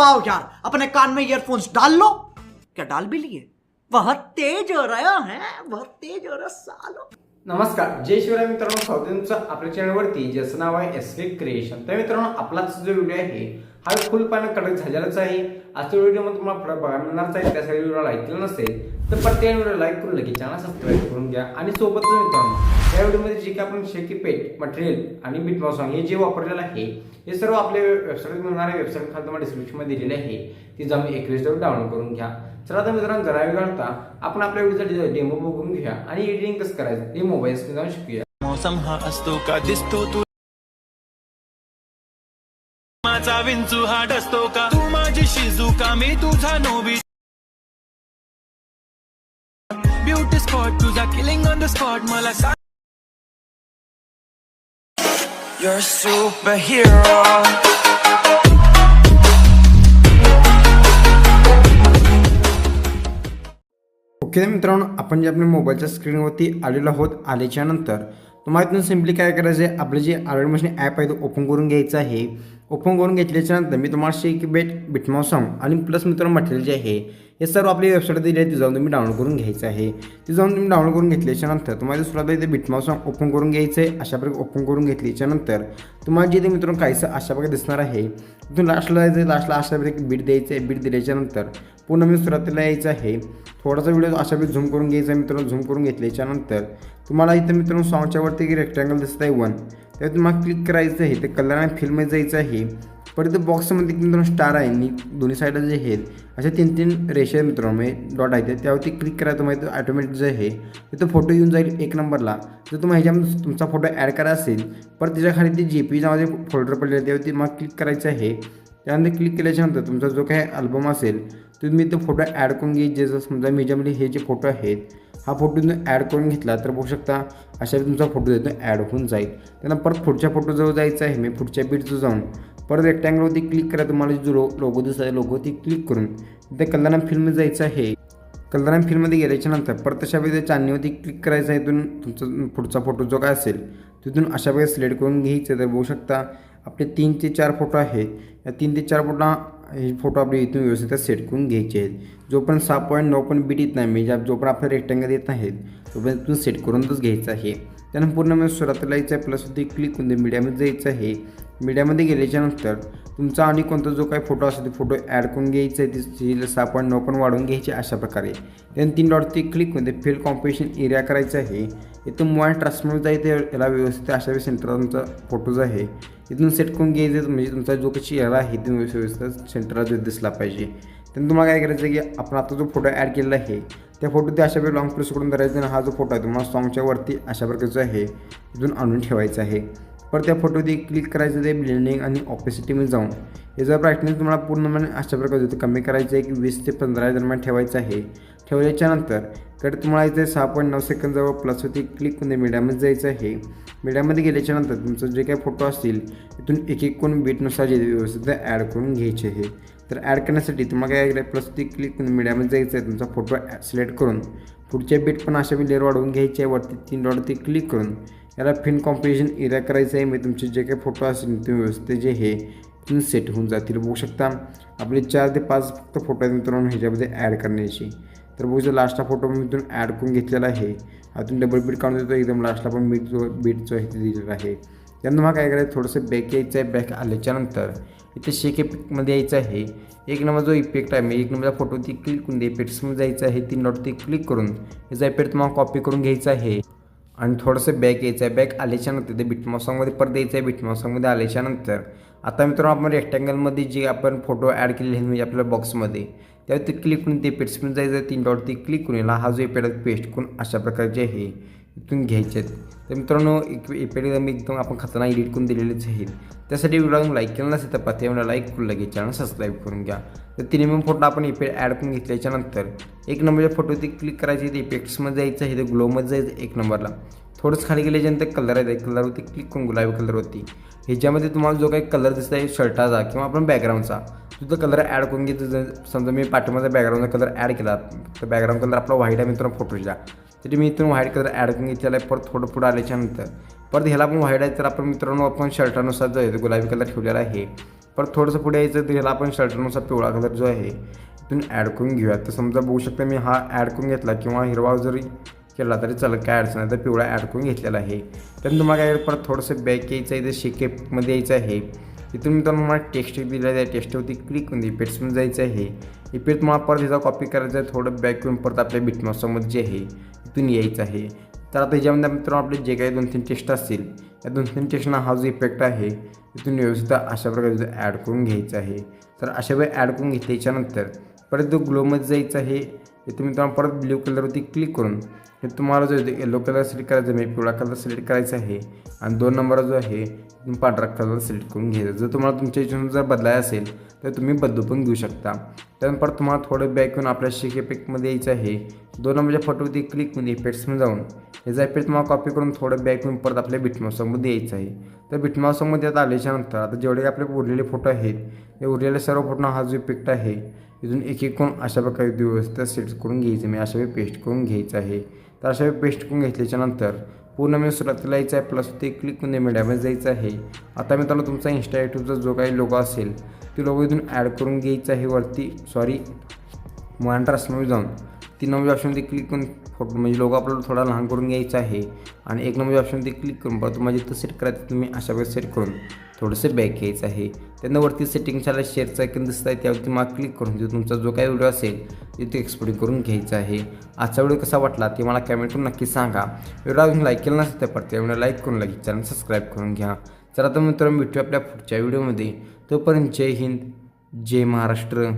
आओ यार अपने कान में ईयरफोन्स डाल लो। क्या डाल भी लिए? बहुत तेज हो रहा है बहुत तेज हो रहा सालो। नमस्कार जय शिवराय मित्रांनो स्वागत आपल्या चॅनलवरती ज्याचं नाव आहे एस वी क्रिएशन तर मित्रांनो आपलाच जो व्हिडिओ आहे हा फुल पानं कडक झालेलाच आहे. आजच्या व्हिडिओमध्ये तुम्हाला फरक बघायला मिळणारच आहे. त्यासाठी व्हिडिओला ऐकलं नसेल तर प्रत्येक व्हिडिओ लाईक करून लगेच चॅनल सबस्क्राईब करून घ्या. आणि सोबतच मित्रांनो या व्हिडिओमध्ये जे काही आपण शेकी पेट मटेरियल आणि बिटमाऊ सॉंग हे जे वापरलेलं आहे हे सर्व आपल्या वेबसाईट मिळणाऱ्या वेबसाईट खाली तुम्हाला डिस्क्रिप्शनमध्ये दिलेले आहे. ती जाऊन एक डाउनलोड करून घ्या. चला तर मित्रांनो जरा वेळ घालता आपण आपल्या व्हिडिओचा डेमो बघून घ्या आणि एडिटिंग कसं करायचं ते मोबाईल स्क्रीन जाऊन शिकूया. मौसम हा असतो का दिसतो तू? माझा विंचू हा डसतो का? तू माझी शिजुका मी तुझा नोबी ब्युटी स्पॉट तुझा किलिंग ऑन द स्पॉट मला सांग You're a superhero. ओके मित्रांनो आपण जे आपल्या मोबाईलच्या स्क्रीनवरती आलेलो आहोत आल्याच्यानंतर तुम्हाला इथून सिम्पली काय करायचं आहे आपलं जे आरोग्य मशीन ॲप आहे ते ओपन करून घ्यायचं आहे. ओपन करून घेतल्याच्या नंतर मी तुम्हाला शेक बेट बिटमॉ सॉन्ग आणि प्लस मित्रांनो मटेरियल जे आहे हे सर्व आपली वेबसाईट दिली आहे ती जाऊन तुम्ही डाउनलोड करून घ्यायचं आहे. ती जाऊन तुम्ही डाउनलोड करून घेतल्याच्या नंतर तुम्हाला सुरुवात इथे बिटमॉ सॉन्ग ओपन करून घ्यायचं आहे अशा प्रकारे ओपन करून घेतल्याच्या नंतर तुम्हाला जे ते मित्रांनो काहीसं अशा प्रकारे दिसणार आहे तिथून लास्टला जायचं लास्टला अशा प्रकारे बीट द्यायचं आहे बीट दिल्याच्या नंतर पुन्हा मी सुरुवातीला यायचं आहे. थोडासा व्हिडिओ अशा प्रकारे झूम करून घ्यायचा आहे मित्रांनो. झूम करून घेतल्याच्यानंतर तुम्हाला इथं मित्रांनो सॉंगच्या वरती एक रेक्टँगल दिसत आहे वन त्यावर तुम्हाला क्लिक करायचं आहे ते कलर आणि फिल्ममध्ये जायचं आहे. परत बॉक्समध्ये मित्रांनो स्टार आहे आणि दोन्ही साईडला जे आहेत अशा तीन तीन रेषे आहेत मित्रांनो म्हणजे डॉट आहे त्यावरती क्लिक करायचं इथं ऑटोमॅटिक जे आहे तिथं फोटो येऊन जाईल एक नंबरला जर तुम्हाला ह्याच्यामध्ये तुमचा फोटो ॲड करायचा असेल परत त्याच्याखाली ते जे पी नावाचे फोल्डर पडले त्यावरती मग क्लिक करायचं आहे. त्यानंतर क्लिक केल्याच्यानंतर तुमचा जो काही अल्बम असेल तुम्ही तो फोटो ॲड करून घे. जे जर समजा मी ज्यामध्ये हे जे फोटो आहेत हा फोटो तुम्ही ॲड करून घेतला तर बघू शकता अशा तुमचा फोटो देतो ॲड होऊन जाईल. त्यांना परत पुढच्या फोटोजवळ जायचं आहे मी पुढच्या बीटजवळ जाऊन. परत रेक्टँगलवरती क्लिक करा तुम्हाला जो लो लोगो दिसत आहे लोगो ती क्लिक करून. तिथे कल्याण फिल्म जायचं आहे. कल्याण फिल्ममध्ये गेल्याच्यानंतर परत अशा वेळी चांदणीवरती क्लिक करायचं आहे इथून तुमचा पुढचा फोटो जो काय असेल तिथून अशा वेळेस सिलेक्ट करून घ्यायचं तर बघू शकता आपले तीन ते चार फोटो आहेत. या तीन ते चार फोटो हे फोटो आपले इथून व्यवस्थित सेट करून घ्यायचे आहेत. जोपर्यंत सहा पॉईंट नऊ पण बीट येत नाही म्हणजे जोपर्यंत आपल्या रेक्टँगल येत नाहीत तोपर्यंत इथून सेट करूनच घ्यायचं आहे. त्यानंतर पूर्ण म्हणजे सुरुवातीला यायचं आहे प्लस होती क्लिक करून मीडियामध्ये जायचं आहे. मीडियामध्ये गेल्याच्यानंतर तुमचा आणि कोणता जो काही फोटो असेल ते फोटो ॲड करून घ्यायचा आहे तिची सहा पॉईंट नऊ पण वाढवून घ्यायचे अशा प्रकारे. त्यान तीन डॉटती क्लिक करून ते फिल कॉम्पिटिशन एरिया करायचं आहे. इथून मोबाईल ट्रान्सफर ते याला व्यवस्थित अशा वेळी सेंटर तुमचा फोटोज आहे. इथून सेट करून घ्यायचं म्हणजे तुमचा जो काही चेहरा आहे तो व्यवस्थित सेंटरला जो दिसला पाहिजे. त्यानंतर तुम्हाला काय करायचं आहे की आपण आता जो फोटो ॲड केलेला आहे त्या फोटो ते अशा वेळी लॉंग प्रेस करून धरायचा आणि हा जो फोटो आहे तुम्हाला सॉंगच्या वरती अशा प्रकारचा आहे इथून आणून ठेवायचा आहे. परत त्या फोटोवरती क्लिक करायचं ते ब्लेंडिंग आणि ऑपेसिटीमध्ये जाऊन. याचा ब्राईटनेस तुम्हाला पूर्णपणे अशा प्रकारे होतं कमी करायचं आहे की वीस ते पंधरा दरम्यान ठेवायचं आहे. ठेवल्याच्यानंतर तर तुम्हाला इथे सहा पॉईंट नऊ सेकंद जवळ प्लस क्लिक करून मीडियामध्ये जायचं आहे. मीडियामध्ये गेल्याच्यानंतर तुमचं जे काही फोटो असतील तिथून एक एक कोण बीटनुसार जे व्यवस्थित ॲड करून घ्यायचे आहे. तर ॲड करण्यासाठी तुम्हाला काय प्लस ती क्लिक करून मीडियामध्ये जायचं आहे. तुमचा फोटो सिलेक्ट करून पुढच्या बीट पण अशा लेअर वाढवून घ्यायचे आहे. वरती तीन डॉटवरती क्लिक करून. याला फिन कॉम्पिटिशन एरिया करायचं आहे. म्हणजे तुमचे जे काही फोटो असतील तुम्ही व्यवस्थित जे हे इथून सेट होऊन जातील. बघू शकता आपले चार ते पाच फक्त फोटो आहेत मित्रांनो ह्याच्यामध्ये ॲड करण्याची. तर बघू शकता लास्टचा फोटो मी इथून ॲड करून घेतलेला आहे. अजून डबल बीट काढून देतो. एकदम लास्टला पण बीट जो बीट जो आहे ते दिलेला आहे. त्यानंतर मग काय करायचं थोडंसं बॅक यायचं आहे. बॅक आल्याच्यानंतर इथे शेक इफेक्टमध्ये यायचं आहे. एक नंबर जो इफेक्ट आहे मी एक नंबरचा फोटो ती क्लिक करून इफेक्ट्समध्ये जायचं आहे तीन डॉट ती क्लिक करून. याचा इफेक्ट तुम्हाला कॉपी करून घ्यायचा आहे. आणि थोडंसं बॅक यायचं आहे बॅक आल्याच्यानंतर ते बिटमॉसॉंगमध्ये परत यायचं आहे बिटमॉसॉंगमध्ये आल्याच्यानंतर. आता मित्रांनो आपण रेक्टँगलमध्ये जे आपण फोटो ॲड केलेले आहेत म्हणजे आपल्या बॉक्समध्ये त्यावर ते क्लिक करून ते पेट्समध्ये जायचं. आहे तीन डॉट ते क्लिक करून याला हा जो एपेड पेस्ट करून अशा प्रकारचे हे इथून घ्यायचे आहेत तर मित्रांनो एक एपेड मी एकदम आपण खतरनाक एडिट करून दिलेलेच आहेत. त्यासाठी व्हिडिओला लाईक केला नसेल तर पाहते. मला लाईक करून लगेच. चॅनल सबस्क्राईब करून घ्या. तर तिने मग फोटो आपण इफेक्ट ॲड करून घेतल्याच्यानंतर एक नंबरच्या फोटो क्लिक करायचे ते इफेक्ट्समध्ये जायचं हे ते ग्लोमध्ये जायचं एक नंबरला थोडंच खाली गेल्याच्यानंतर कलर आहे. कलरवरती क्लिक करून गुलाबी कलरवरती ह्याच्यामध्ये तुम्हाला जो काही कलर दिसत आहे शर्टाचा किंवा आपण बॅकग्राऊंडचा तुझा कलर ॲड करून घेतो. समजा मी पाठीमागचा बॅकग्राऊंडचा कलर ॲड केला तर बॅकग्राऊंड कलर आपला व्हाईट आहे मित्रांनो फोटोचा तरी मी इथून व्हाईट कलर ॲड करून घेतलेला आहे. परत थोडं पुढं आल्याच्यानंतर परत ह्याला पण व्हाईट आहे तर आपण मित्रांनो आपण शर्टानुसार जो आहे तो गुलाबी कलर ठेवलेला आहे. परत थोडंसं पुढे यायचं तर ह्याला आपण शर्टनुसार पिवळा कलर जो आहे इथून ॲड करून घेऊया. तर समजा बघू शकता मी हा ॲड करून घेतला किंवा हिरवा जरी केला तरी चालत काय अडचण आहे तर पिवळा ॲड करून घेतलेला आहे. त्यानंतर तुम्हाला काय परत थोडंसं बॅक यायचं आहे तर शेकेपमध्ये यायचं आहे. इथून मी तुम्हाला टेक्स्ट दिलेलं आहे. टेक्स्टवरती क्लिक करून इफेक्ट्समध्ये जायचं आहे. इफेक्ट मला परत ह्याचा कॉपी करायचा आहे. थोडं बॅक येऊन परत आपल्या बिटमॉसमध्ये जे आहे तिथून यायचं आहे. तर आता याच्यामध्ये मित्रांनो आपले जे काही दोन तीन टेस्ट असतील या दोन तीन टेस्टना हा जो इफेक्ट आहे तिथून व्यवस्थित अशा प्रकारे ॲड करून घ्यायचं आहे. तर अशा वेळी ॲड करून घेतल्याच्यानंतर परत जो ग्लोमध्ये जायचं आहे इथे तुम्हाला परत ब्ल्यू कलरवरती क्लिक करून हे तुम्हाला जो येलो कलर सिलेक्ट करायचा आहे पिवळा कलर सिलेक्ट करायचा आहे आणि दोन नंबर जो आहे तुम्ही पांढरा कलर सिलेक्ट करून घ्यायचा. जर तुम्हाला तुमच्या इच्छेनुसार जर बदलायचं असेल तर तुम्ही बदलू पण घेऊ शकता. त्यानंतर तुम्हाला थोडं बॅक येऊन आपल्या शेक इफेक्टमध्ये यायचं आहे. दोन नंबरच्या फोटोवरती क्लिक करून इफेक्ट्समध्ये जाऊन याचा इफेक्ट तुम्हाला कॉपी करून थोडं बॅक येऊन परत आपल्या बिटमॉसमध्ये यायचं आहे. तर बिटमॉसमध्ये आता आल्याच्यानंतर आता जेवढे आपले उरलेले फोटो आहेत ते उरलेले सर्व फोटो हा जो इफेक्ट आहे इथून एक एक करून अशा प्रकारे व्यवस्थित सेट करून घ्यायचं मी म्हणजे अशा वेळी पेस्ट करून घ्यायचं आहे. तर अशा वेळी पेस्ट करून घेतल्याच्यानंतर पूर्ण मी सुरुवातीला यायचं आहे प्लस ते क्लिक करून मीडियामध्ये जायचं आहे. आता मी त्याला तुमचा इंस्टा यूट्यूबचा जो काही लोगो असेल ते लोगो इथून ॲड करून घ्यायचं आहे वरती. सॉरी मॉनिटर जाऊन. तीन नंबर ऑप्शनमध्ये क्लिक करून फोटो म्हणजे लोगो आपल्याला थोडा लहान करून घ्यायचा आहे. आणि एक नंबर ऑप्शनमध्ये क्लिक करून परत तुम्हाला जिथं सेट करायचं तुम्ही अशा वेळेस सेट करून थोडंसं बॅक घ्यायचं आहे. त्यांना वरती सेटिंगच्याला शेअरचा ऐकून दिसत आहे त्यावरती मला क्लिक करून तिथे तुमचा जो काही व्हिडिओ असेल तिथे एक्सपोर्टिंग करून घ्यायचा आहे. आजचा व्हिडिओ कसा वाटला ते मला कमेंटून नक्की सांगा. व्हिडिओ अजून लाईक केला नसेल तर परत व्हिडिओ लाईक करून लगेच चॅनल सबस्क्राईब करून घ्या. चला तर मित्रांनो भेटू आपल्या पुढच्या व्हिडिओमध्ये तोपर्यंत जय हिंद जय महाराष्ट्र.